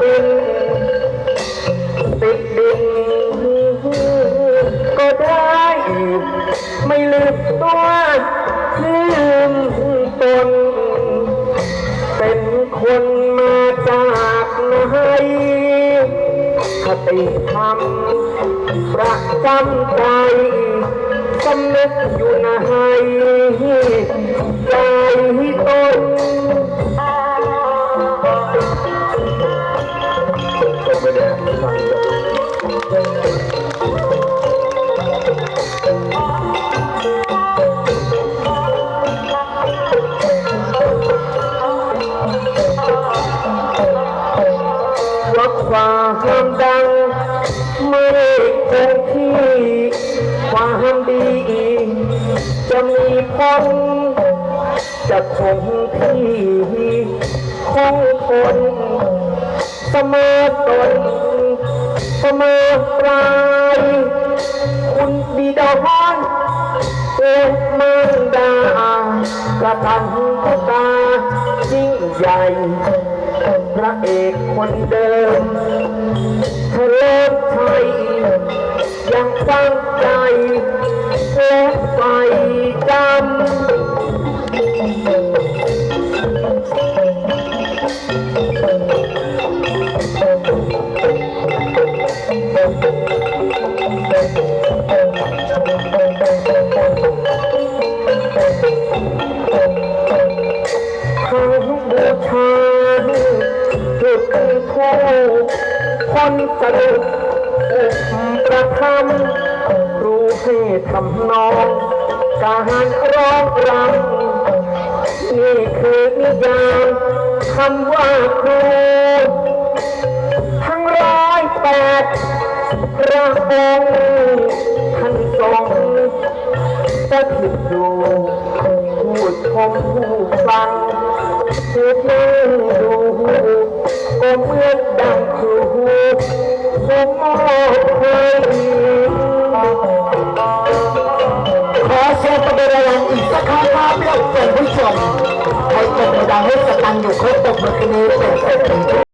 ติดดิน ก็ได้ ไม่ลืมตัวลืมตน เป็นคนมาจากไหนคติธรประจำใจสำนึกอยู่ในใจโต วัดความดังไม่คงที่ความดี จะมีผลจะคงที่คงทนเสมอตนเสมอปลาย คุณบิดาวันเอ็มันดากระทำทุตายิ่งใหญ่ พระเอกคนเดิมเธอเลิศไทยยังฟังใจและไฟจำ คนสนุกอุปประทำรู้ให้ทำนอง การร้องรำนี่คือนิยามคำว่าครู ทั้งร้อยแปดพระองค์ท่านทรงสถิตอยู่ผู้ชมผู้ฟังผู้นั่งดู ก็เหมือนดังครูผู้มอบให้ขอเสียงประเด็นรางวัลอีกสักครั้งครับเพื่อเป็นผู้ชมให้เป็นดังให้สตังอยู่ครบตบมือคืนนี้เป็นเศรษฐี